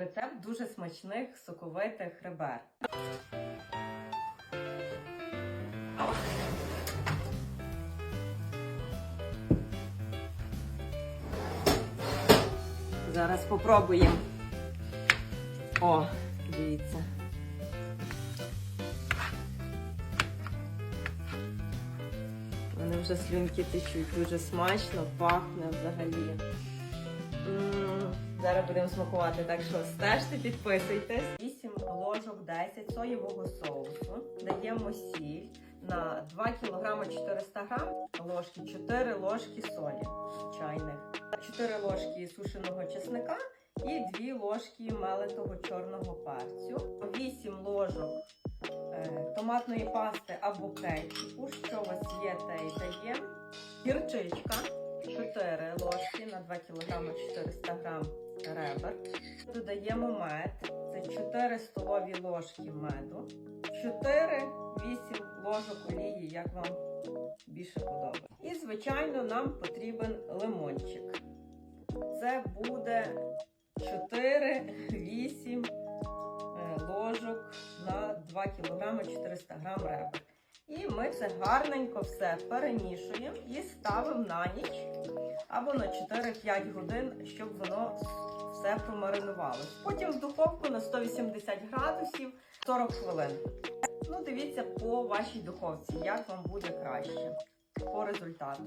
Рецепт дуже смачних соковитих ребер. Зараз попробуємо. О, дивіться. Вони вже слюнки течуть, дуже смачно, пахне взагалі. Зараз будемо смакувати, так що стежте, підписуйтесь. 8 ложок 10 соєвого соусу. Даємо сіль на 2 кг 400 г ложки, 4 ложки солі чайних, 4 ложки сушеного чесника і 2 ложки мелитого чорного перцю, 8 ложок е, томатної пасти або кетчупу, що у вас є, те і те є. Гірчичка. 4 ложки на 2 кг 400 г ребер. Додаємо мед. Це 4 столові ложки меду, 4-8 ложок олії, як вам більше подобається. І, звичайно, нам потрібен лимончик. Це буде 4-8 е, ложок на 2 кг 400 г ребер. І ми це гарненько все перемішуємо і ставимо на ніч або на 4-5 годин, щоб воно все промаринувалось. Потім в духовку на 180 градусів 40 хвилин. Ну, дивіться по вашій духовці, як вам буде краще по результату.